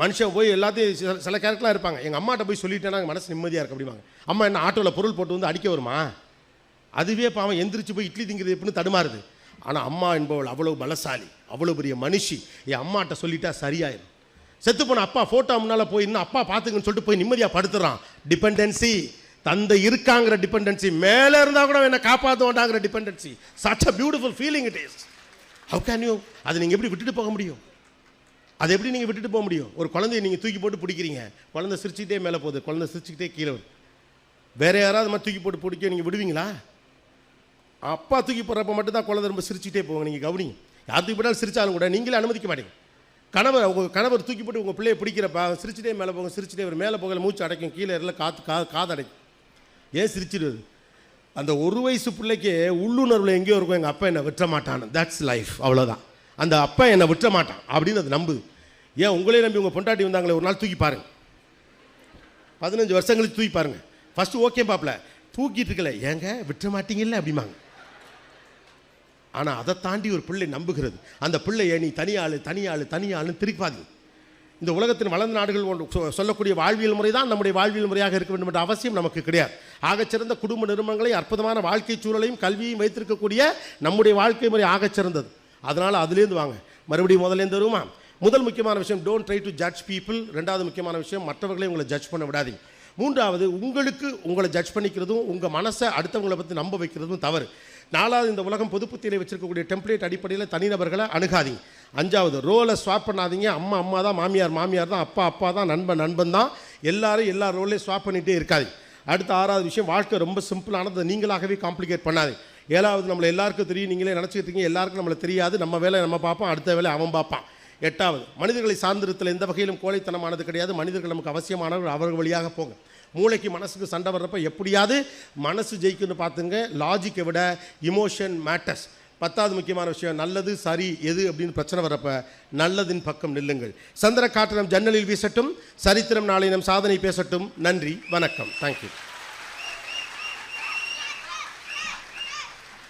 மனுஷன் போய் எல்லாத்தையும் சில சில கேரக்டர்லாம் இருப்பாங்க. எங்கள் அம்மாட்ட போய் சொல்லிட்டேன்னா மனசு நிம்மதியாக இருக்கு அப்படிவாங்க அம்மா என்ன ஆட்டோவில் பொருள் போட்டு வந்து அடிக்க வருமா? அதுவே பாவம் எந்திரிச்சு போய் இட்லி திங்கிறது எப்படின்னு தடுமாறுது. ஆனால் அம்மா என்பவள் அவ்வளோ பலசாலி அவ்வளோ பெரிய மனுஷி. என் அம்மாட்ட சொல்லிட்டா சரியாயிரும். செத்து போன அப்பா ஃபோட்டோ முன்னால் போய் இன்னும் அப்பா பார்த்துக்குன்னு சொல்லிட்டு போய் நிம்மதியாக படுத்துறான். டிபெண்டன்சி தந்தை இருக்காங்கிற டிபெண்டன்சி மேலே இருந்தால் கூட என்னை காப்பாற்றுவோண்டாங்கிற dependency such a beautiful feeling it is how can you அதை நீங்கள் எப்படி விட்டுட்டு போக முடியும்? அதை எப்படி நீங்கள் விட்டுட்டு போக முடியும்? ஒரு குழந்தைய நீங்கள் தூக்கி போட்டு பிடிக்கிறீங்க. குழந்தை சிரிச்சுக்கிட்டே மேலே போகுது. குழந்தை சிரிச்சுக்கிட்டே கீழே வருது. வேறு யாராவது மாதிரி தூக்கி போட்டு பிடிக்க நீங்கள் விடுவீங்களா? அப்பா தூக்கி போடுறப்ப மட்டும்தான் குழந்தை ரொம்ப சிரிச்சுட்டே போவாங்க. நீங்கள் கவனிங்க. யார் தூக்கி போட்டாலும் சிரிச்சாலும் கூட நீங்களே அனுமதிக்க மாட்டீங்க. கணவர் உங்கள் கணவர் தூக்கி போட்டு உங்கள் பிள்ளையை பிடிக்கிறப்ப சிரிச்சுட்டே மேலே போங்க சிரிச்சுட்டே வரும். மேலே போகல மூச்சு அடைக்கும். கீழே எல்லாம் காத்து கா காது அடைக்கும் ஏன் சிரிச்சிடுவது? அந்த ஒரு வயசு பிள்ளைக்கு உள்ளுணர்வில் எங்கேயோ இருக்கும். எங்கள் அப்பா என்னை விட்டுற மாட்டான் தட்ஸ் லைஃப் அவ்வளோதான் அந்த அப்பா என்னை விட்டுற மாட்டான். அப்படின்னு அது நம்புது ஏன் உங்களே நம்பி உங்கள் பொண்டாட்டி வந்தாங்களே ஒரு நாள் தூக்கி பாருங்க. பதினஞ்சு வருஷம் கழிச்சு தூக்கி பாருங்க. ஃபஸ்ட்டு ஓகே பாப்பல தூக்கிட்டு இருக்கல. ஏங்க விட்டுற மாட்டீங்கல்ல அப்படிம்பாங்க. ஆனால் அதை தாண்டி ஒரு பிள்ளை நம்புகிறது. அந்த பிள்ளையை நீ தனியாள் தனியாள் தனியாள்னு திருப்பாதீங்க இந்த உலகத்தின் வளர்ந்த நாடுகள் ஒன்று சொ- சொல்லக்கூடிய வாழ்வியல் முறை தான் நம்முடைய வாழ்வியல் முறையாக இருக்க வேண்டும் என்ற அவசியம் நமக்கு கிடையாது. ஆகச்சிறந்த குடும்ப நிறுவனங்களை அற்புதமான வாழ்க்கை சூழலையும் கல்வியையும் வைத்திருக்கக்கூடிய நம்முடைய வாழ்க்கை முறை ஆகச்சிறந்தது. அதனால் அதுலேருந்து வாங்க. மறுபடியும் முதலேருந்து வருமா? முதல் முக்கியமான விஷயம் don't try to judge people ரெண்டாவது முக்கியமான விஷயம் மற்றவர்களை உங்களை ஜட்ஜ் பண்ண விடாதீங்க. மூன்றாவது உங்களுக்கு உங்களை ஜட்ஜ் பண்ணிக்கிறதும் உங்கள் மனசை அடுத்தவங்களை பற்றி நம்ப வைக்கிறதும் தவறு. நாலாவது இந்த உலகம் பொதுப்புத்தியில் வச்சிருக்கக்கூடிய டெம்ப்ளேட் அடிப்படையில் தனிநபர்களை அணுகாதீங்க. அஞ்சாவது ரோலை ஸ்வாப் பண்ணாதீங்க. அம்மா அம்மா தான் மாமியார் மாமியார் தான் அப்பா அப்பா தான் நண்பன் நண்பன் தான். எல்லாரும் எல்லா ரோலையும் ஸ்வாப் பண்ணிகிட்டே இருக்காது அடுத்த ஆறாவது விஷயம் வாழ்க்கை ரொம்ப சிம்பிளானது நீங்களாகவே காம்ப்ளிகேட் பண்ணாதீங்க. ஏழாவது நம்மளை எல்லாருக்கும் தெரியும். நீங்களே நினச்சிக்கிட்டு இருக்கீங்க எல்லாருக்கும் நம்மளை தெரியாது. நம்ம வேலை நம்ம பார்ப்போம் அடுத்த வேலை அவன் பார்ப்பான். எட்டாவது மனிதர்களை சார்ந்திருத்தல் எந்த வகையிலும் கோழைத்தனமானது கிடையாது. மனிதர்கள் நமக்கு அவசியமானவர்கள் அவர்கள் வழியாக போங்க. மூளைக்கு மனசுக்கு சண்டை வர்றப்ப எப்படியாவது மனசு ஜெயிக்குன்னு பார்த்துங்க. லாஜிக்கை விட இமோஷன் மேட்டர்ஸ் பத்தாவது முக்கியமான விஷயம் நல்லது சரி எது அப்படின்னு பிரச்சனை வரப்ப நல்லதின் பக்கம் நில்லுங்கள். சந்திர காற்று நம் ஜன்னலில் வீசட்டும். சரித்திரம் நாளை நம் சாதனை பேசட்டும். நன்றி வணக்கம். தேங்க்யூ